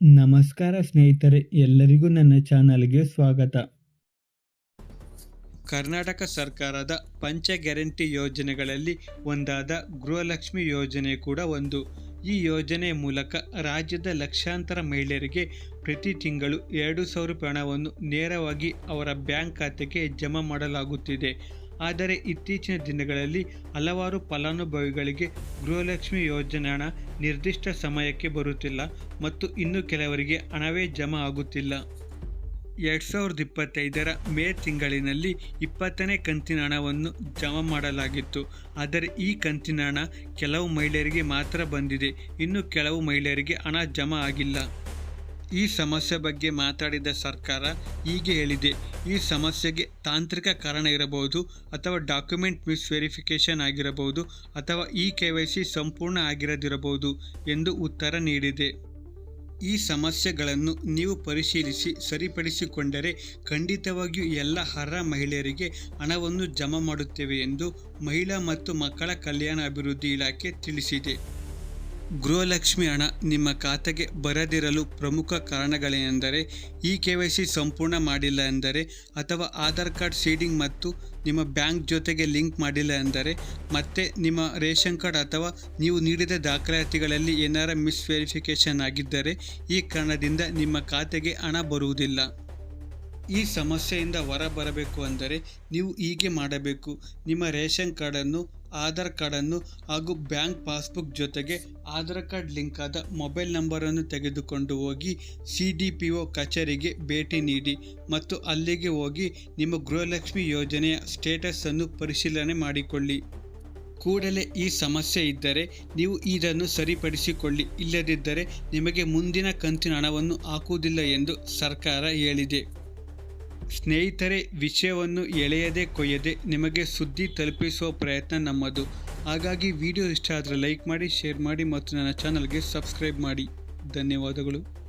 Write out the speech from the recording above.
ನಮಸ್ಕಾರ ಸ್ನೇಹಿತರೆ, ಎಲ್ಲರಿಗೂ ನನ್ನ ಚಾನಲ್ಗೆ ಸ್ವಾಗತ. ಕರ್ನಾಟಕ ಸರ್ಕಾರದ ಪಂಚ ಗ್ಯಾರಂಟಿ ಯೋಜನೆಗಳಲ್ಲಿ ಒಂದಾದ ಗೃಹಲಕ್ಷ್ಮಿ ಯೋಜನೆ ಕೂಡ ಒಂದು. ಈ ಯೋಜನೆ ಮೂಲಕ ರಾಜ್ಯದ ಲಕ್ಷಾಂತರ ಮಹಿಳೆಯರಿಗೆ ಪ್ರತಿ ತಿಂಗಳು ಎರಡು ಸಾವಿರ ಹಣವನ್ನು ನೇರವಾಗಿ ಅವರ ಬ್ಯಾಂಕ್ ಖಾತೆಗೆ ಜಮಾ ಮಾಡಲಾಗುತ್ತಿದೆ. ಆದರೆ ಇತ್ತೀಚಿನ ದಿನಗಳಲ್ಲಿ ಹಲವಾರು ಫಲಾನುಭವಿಗಳಿಗೆ ಗೃಹಲಕ್ಷ್ಮಿ ಯೋಜನೆ ಹಣ ನಿರ್ದಿಷ್ಟ ಸಮಯಕ್ಕೆ ಬರುತ್ತಿಲ್ಲ ಮತ್ತು ಇನ್ನು ಕೆಲವರಿಗೆ ಹಣವೇ ಜಮಾ ಆಗುತ್ತಿಲ್ಲ. ಎರಡು ಸಾವಿರದ ಇಪ್ಪತ್ತೈದರ ಮೇ ತಿಂಗಳಿನಲ್ಲಿ ಇಪ್ಪತ್ತನೇ ಕಂತಿನ ಹಣವನ್ನು ಜಮಾ ಮಾಡಲಾಗಿತ್ತು. ಆದರೆ ಈ ಕಂತಿನ ಹಣ ಕೆಲವು ಮಹಿಳೆಯರಿಗೆ ಮಾತ್ರ ಬಂದಿದೆ. ಇನ್ನು ಕೆಲವು ಮಹಿಳೆಯರಿಗೆ ಹಣ ಜಮಾ ಆಗಿಲ್ಲ. ಈ ಸಮಸ್ಯೆ ಬಗ್ಗೆ ಮಾತಾಡಿದ ಸರ್ಕಾರ ಹೀಗೆ ಹೇಳಿದೆ. ಈ ಸಮಸ್ಯೆಗೆ ತಾಂತ್ರಿಕ ಕಾರಣ ಇರಬಹುದು ಅಥವಾ ಡಾಕ್ಯುಮೆಂಟ್ ಮಿಸ್ ವೆರಿಫಿಕೇಷನ್ ಆಗಿರಬಹುದು ಅಥವಾ ಇ ಕೆ ವೈ ಸಿ ಸಂಪೂರ್ಣ ಆಗಿರದಿರಬಹುದು ಎಂದು ಉತ್ತರ ನೀಡಿದೆ. ಈ ಸಮಸ್ಯೆಗಳನ್ನು ನೀವು ಪರಿಶೀಲಿಸಿ ಸರಿಪಡಿಸಿಕೊಂಡರೆ ಖಂಡಿತವಾಗಿಯೂ ಎಲ್ಲ ಅರ್ಹ ಮಹಿಳೆಯರಿಗೆ ಹಣವನ್ನು ಜಮಾ ಮಾಡುತ್ತೇವೆ ಎಂದು ಮಹಿಳಾ ಮತ್ತು ಮಕ್ಕಳ ಕಲ್ಯಾಣ ಅಭಿವೃದ್ಧಿ ಇಲಾಖೆ ತಿಳಿಸಿದೆ. ಗೃಹಲಕ್ಷ್ಮಿ ಹಣ ನಿಮ್ಮ ಖಾತೆಗೆ ಬರದಿರಲು ಪ್ರಮುಖ ಕಾರಣಗಳೇನೆಂದರೆ ಇ ಕೆ ವೈ ಸಿ ಸಂಪೂರ್ಣ ಮಾಡಿಲ್ಲ ಎಂದರೆ ಅಥವಾ ಆಧಾರ್ ಕಾರ್ಡ್ ಸೀಡಿಂಗ್ ಮತ್ತು ನಿಮ್ಮ ಬ್ಯಾಂಕ್ ಜೊತೆಗೆ ಲಿಂಕ್ ಮಾಡಿಲ್ಲ ಎಂದರೆ ಮತ್ತೆ ನಿಮ್ಮ ರೇಷನ್ ಕಾರ್ಡ್ ಅಥವಾ ನೀವು ನೀಡಿದ ದಾಖಲಾತಿಗಳಲ್ಲಿ ಏನಾರ ಮಿಸ್ ವೆರಿಫಿಕೇಷನ್ ಆಗಿದ್ದರೆ ಈ ಕಾರಣದಿಂದ ನಿಮ್ಮ ಖಾತೆಗೆ ಹಣ ಬರುವುದಿಲ್ಲ. ಈ ಸಮಸ್ಯೆಯಿಂದ ಹೊರಬರಬೇಕು ಅಂದರೆ ನೀವು ಹೀಗೆ ಮಾಡಬೇಕು. ನಿಮ್ಮ ರೇಷನ್ ಕಾರ್ಡನ್ನು, ಆಧಾರ್ ಕಾರ್ಡನ್ನು ಹಾಗೂ ಬ್ಯಾಂಕ್ ಪಾಸ್ಬುಕ್ ಜೊತೆಗೆ ಆಧಾರ್ ಕಾರ್ಡ್ ಲಿಂಕ್ ಆದ ಮೊಬೈಲ್ ನಂಬರನ್ನು ತೆಗೆದುಕೊಂಡು ಹೋಗಿ ಸಿ ಡಿ ಪಿ ಒ ಕಚೇರಿಗೆ ಭೇಟಿ ನೀಡಿ ಮತ್ತು ಅಲ್ಲಿಗೆ ಹೋಗಿ ನಿಮ್ಮ ಗೃಹಲಕ್ಷ್ಮಿ ಯೋಜನೆಯ ಸ್ಟೇಟಸ್ಸನ್ನು ಪರಿಶೀಲನೆ ಮಾಡಿಕೊಳ್ಳಿ. ಕೂಡಲೇ ಈ ಸಮಸ್ಯೆ ಇದ್ದರೆ ನೀವು ಇದನ್ನು ಸರಿಪಡಿಸಿಕೊಳ್ಳಿ. ಇಲ್ಲದಿದ್ದರೆ ನಿಮಗೆ ಮುಂದಿನ ಕಂತಿನ ಹಣವನ್ನು ಹಾಕುವುದಿಲ್ಲ ಎಂದು ಸರ್ಕಾರ ಹೇಳಿದೆ. ಸ್ನೇಹಿತರೆ, ವಿಷಯವನ್ನು ಎಳೆಯದೆ ಕೊಯ್ಯದೆ ನಿಮಗೆ ಸುದ್ದಿ ತಲುಪಿಸುವ ಪ್ರಯತ್ನ ನಮ್ಮದು. ಹಾಗಾಗಿ ವಿಡಿಯೋ ಇಷ್ಟ ಆದರೆ ಲೈಕ್ ಮಾಡಿ, ಶೇರ್ ಮಾಡಿ ಮತ್ತು ನನ್ನ ಚಾನಲ್ಗೆ ಸಬ್ಸ್ಕ್ರೈಬ್ ಮಾಡಿ. ಧನ್ಯವಾದಗಳು.